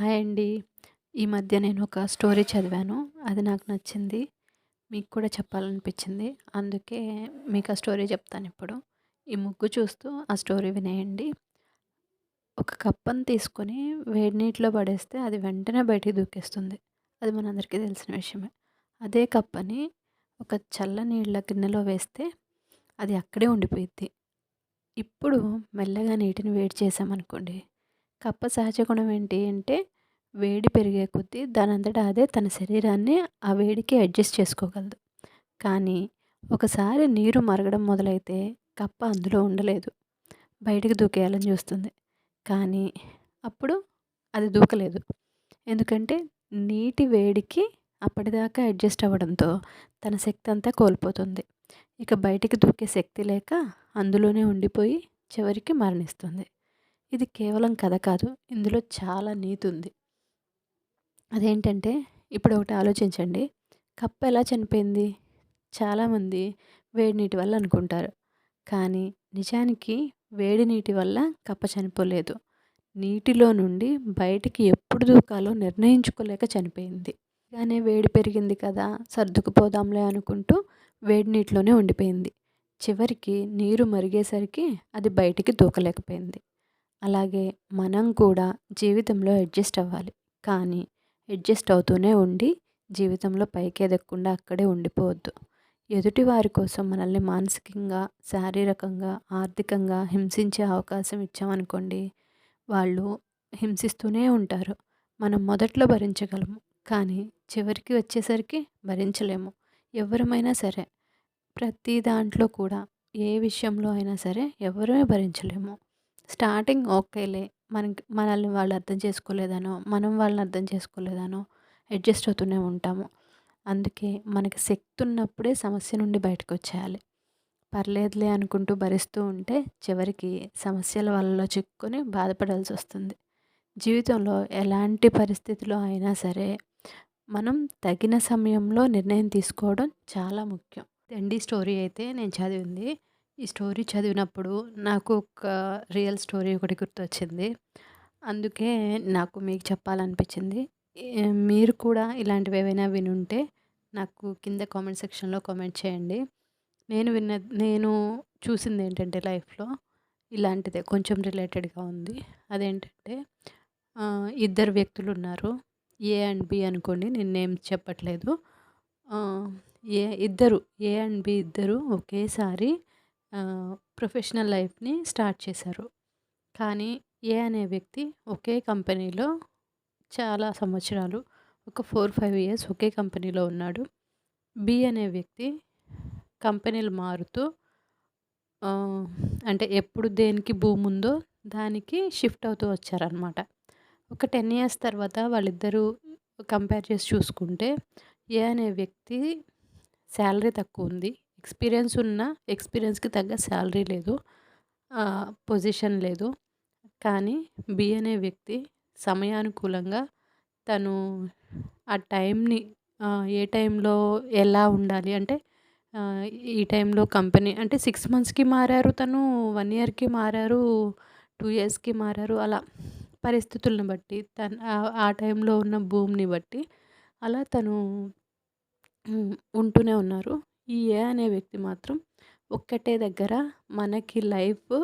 Hi అండి. ఈ మధ్య నేను ఒక స్టోరీ చదివాను. అది నాకు నచ్చింది. మీకు కూడా చెప్పాలనిపించింది. అందుకే మీకు ఆ స్టోరీ చెప్తాను ఇప్పుడు. ఈ ముగ్గు చూస్తూ ఆ స్టోరీ వినేయండి. ఒక కప్పను తీసుకొని వేడి నీటిలో పడేస్తే అది వెంటనే బయటికి దూకేస్తుంది. అది మనందరికీ తెలిసిన విషయమే. అదే కప్పని ఒక చల్ల నీళ్ళ గిన్నెలో వేస్తే అది అక్కడే ఉండిపోయిద్ది. ఇప్పుడు మెల్లగా నీటిని వేడి చేసామనుకోండి కప్ప సహజ గుణం ఏంటి అంటే వేడి పెరిగే కొద్దీ దానంతట అదే తన శరీరాన్ని ఆ వేడికి అడ్జస్ట్ చేసుకోగలదు. కానీ ఒకసారి నీరు మరగడం మొదలైతే కప్ప అందులో ఉండలేదు. బయటకు దూకేయాలని చూస్తుంది. కానీ అప్పుడు అది దూకలేదు. ఎందుకంటే నీటి వేడికి అప్పటిదాకా అడ్జస్ట్ అవ్వడంతో తన శక్తి అంతా కోల్పోతుంది. ఇక బయటికి దూకే శక్తి లేక అందులోనే ఉండిపోయి చివరికి మరణిస్తుంది. ఇది కేవలం కథ కాదు ఇందులో చాలా నీతి ఉంది. అదేంటంటే ఇప్పుడు ఒకటి ఆలోచించండి. కప్ప ఎలా చనిపోయింది? చాలామంది వేడి నీటి వల్ల అనుకుంటారు. కానీ నిజానికి వేడి నీటి వల్ల కప్ప చనిపోలేదు. నీటిలో నుండి బయటికి ఎప్పుడు దూకాలో నిర్ణయించుకోలేక చనిపోయింది. కానీ వేడి పెరిగింది కదా సర్దుకుపోదాంలే అనుకుంటూ వేడి నీటిలోనే ఉండిపోయింది. చివరికి నీరు మరిగేసరికి అది బయటికి దూకలేకపోయింది. అలాగే మనం కూడా జీవితంలో అడ్జస్ట్ అవ్వాలి. కానీ అడ్జస్ట్ అవుతూనే ఉండి జీవితంలో పైకి ఎదగకుండా అక్కడే ఉండిపోవద్దు. ఎదుటి వారి కోసం మనల్ని మానసికంగా శారీరకంగా ఆర్థికంగా హింసించే అవకాశం ఇచ్చామనుకోండి వాళ్ళు హింసిస్తూనే ఉంటారు. మనం మొదట్లో భరించగలము కానీ చివరికి వచ్చేసరికి భరించలేము. ఎవరమైనా సరే ప్రతి దాంట్లో కూడా ఏ విషయంలో అయినా సరే ఎవరమే భరించలేము. స్టార్టింగ్ ఓకేలే. మనకి మనల్ని వాళ్ళు అర్థం చేసుకోలేదనో మనం వాళ్ళని అర్థం చేసుకోలేదనో అడ్జస్ట్ అవుతూనే ఉంటాము. అందుకే మనకి శక్తి ఉన్నప్పుడే సమస్య నుండి బయటకు వచ్చేయాలి పర్లేదులే అనుకుంటూ భరిస్తూ ఉంటే చివరికి సమస్యల వల్ల చిక్కుకొని బాధపడాల్సి వస్తుంది. జీవితంలో ఎలాంటి పరిస్థితిలో అయినా సరే మనం తగిన సమయంలో నిర్ణయం తీసుకోవడం చాలా ముఖ్యం. దండి స్టోరీ అయితే నేను చదివింది. ఈ స్టోరీ చదివినప్పుడు నాకు ఒక రియల్ స్టోరీ ఒకటి గుర్తొచ్చింది. అందుకే నాకు మీకు చెప్పాలనిపించింది. మీరు కూడా ఇలాంటివి ఏవైనా వినుంటే నాకు కింద కామెంట్ సెక్షన్లో కామెంట్ చేయండి. నేను విన్న నేను చూసింది ఏంటంటే లైఫ్లో ఇలాంటిదే కొంచెం రిలేటెడ్గా ఉంది. అదేంటంటే ఇద్దరు వ్యక్తులు ఉన్నారు. ఏ అండ్ బి అనుకోండి నేను నేమ్ చెప్పట్లేదు ఏ ఇద్దరు ఏ అండ్ బి ఇద్దరు ఒకేసారి ప్రొఫెషనల్ లైఫ్ని స్టార్ట్ చేశారు. కానీ ఏ అనే వ్యక్తి ఒకే కంపెనీలో చాలా సంవత్సరాలు ఒక ఫోర్ ఫైవ్ ఇయర్స్ ఒకే కంపెనీలో ఉన్నాడు. బి అనే వ్యక్తి కంపెనీలు మారుతూ అంటే ఎప్పుడు దేనికి భూమి ఉందో దానికి షిఫ్ట్ అవుతూ వచ్చారనమాట ఒక టెన్ ఇయర్స్ తర్వాత వాళ్ళిద్దరూ కంపేర్ చేసి చూసుకుంటే ఏ అనే వ్యక్తి శాలరీ తక్కువ ఉంది ఎక్స్పీరియన్స్ ఉన్న ఎక్స్పీరియన్స్కి తగ్గ శాలరీ లేదు. పొజిషన్ లేదు. కానీ బి అనే వ్యక్తి సమయానుకూలంగా తను ఆ టైంని ఏ టైంలో ఎలా ఉండాలి అంటే ఈ టైంలో కంపెనీ అంటే సిక్స్ మంత్స్కి మారారు తను వన్ ఇయర్కి మారారు టూ ఇయర్స్కి మారారు అలా పరిస్థితులను బట్టి తను ఆ టైంలో ఉన్న భూమిని బట్టి అలా తను ఉంటూనే ఉన్నారు. ఈ ఏ అనే వ్యక్తి మాత్రం ఒక్కటే దగ్గర మనకి లైఫ్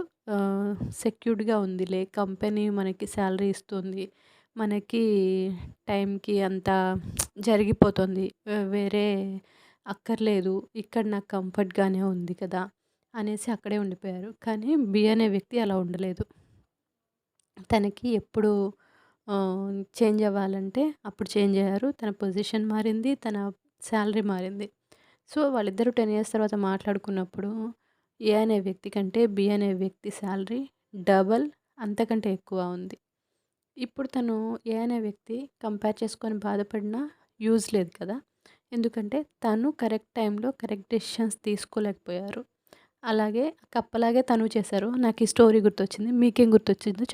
సెక్యూర్డ్గా ఉందిలే కంపెనీ మనకి శాలరీ ఇస్తుంది. మనకి టైంకి అంతా జరిగిపోతుంది. వేరే అక్కర్లేదు. ఇక్కడ నాకు కంఫర్ట్గానే ఉంది కదా అనేసి అక్కడే ఉండిపోయారు. కానీ బి అనే వ్యక్తి అలా ఉండలేదు. తనకి ఎప్పుడు చేంజ్ అవ్వాలంటే అప్పుడు చేంజ్ అయ్యారు. తన పొజిషన్ మారింది తన శాలరీ మారింది. సో వాళ్ళిద్దరూ టెన్ ఇయర్స్ తర్వాత మాట్లాడుకున్నప్పుడు ఏ అనే వ్యక్తి కంటే బి అనే వ్యక్తి శాలరీ డబల్ అంతకంటే ఎక్కువ ఉంది. ఇప్పుడు తను ఏ అనే వ్యక్తి కంపేర్ చేసుకొని బాధపడినా యూజ్ లేదు కదా. ఎందుకంటే తను కరెక్ట్ టైంలో కరెక్ట్ డెసిషన్స్ తీసుకోలేకపోయారు. అలాగే కప్పలాగే తను చేశారు. నాకు ఈ స్టోరీ గుర్తొచ్చింది మీకేం గుర్తొచ్చిందో